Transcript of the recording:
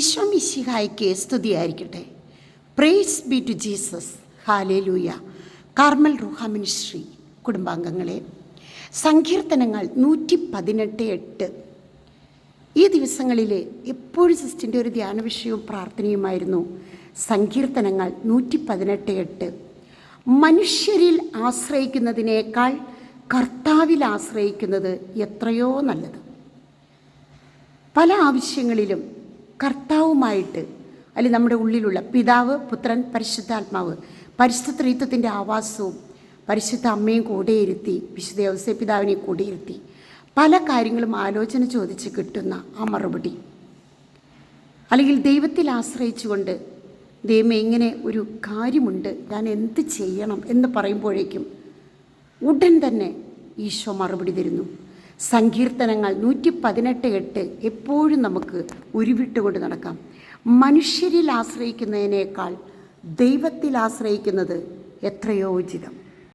ഈശോ മിശിഹായ്ക്ക് സ്തുതിയായിരിക്കട്ടെ. Praise be to Jesus hallelujah Carmel Ruhamin ministry കുടുംബാംഗങ്ങളെ സങ്കീർത്തനങ്ങൾ നൂറ്റി പതിനെട്ട് എട്ട്. ഈ ദിവസങ്ങളിലെ എപ്പോഴും സിസ്റ്റിന്റെ ഒരു ധ്യാന വിഷയവും പ്രാർത്ഥനയുമായിരുന്നു സങ്കീർത്തനങ്ങൾ നൂറ്റി പതിനെട്ട് എട്ട്. മനുഷ്യരിൽ ആശ്രയിക്കുന്നതിനേക്കാൾ കർത്താവിൽ ആശ്രയിക്കുന്നത് എത്രയോ നല്ലത്. പല ആവശ്യങ്ങളിലും കർത്താവുമായിട്ട് അല്ലെങ്കിൽ നമ്മുടെ ഉള്ളിലുള്ള പിതാവ് പുത്രൻ പരിശുദ്ധാത്മാവ് പരിശുദ്ധ ത്രീത്വത്തിന്റെ ആവാസവും പരിശുദ്ധ അമ്മയും കൂടെയിരുത്തി വിശുദ്ധ ഔസേ പിതാവിനെ കൂടെയിരുത്തി പല കാര്യങ്ങളും ആലോചന ചോദിച്ച് കിട്ടുന്ന ആ മറുപടി. അല്ലെങ്കിൽ ദൈവത്തിൽ ആശ്രയിച്ചുകൊണ്ട് ദൈവം എങ്ങനെ ഒരു കാര്യമുണ്ട് ഞാൻ എന്ത് ചെയ്യണം എന്ന് പറയുമ്പോഴേക്കും ഉടൻ തന്നെ ഈശോ മറുപടി തരുന്നു. സങ്കീർത്തനങ്ങൾ നൂറ്റി പതിനെട്ട് എട്ട് എപ്പോഴും നമുക്ക് ഉരുവിട്ടുകൊണ്ട് നടക്കാം. മനുഷ്യരിൽ ആശ്രയിക്കുന്നതിനേക്കാൾ ദൈവത്തിൽ ആശ്രയിക്കുന്നത് എത്രയോ ഉചിതം.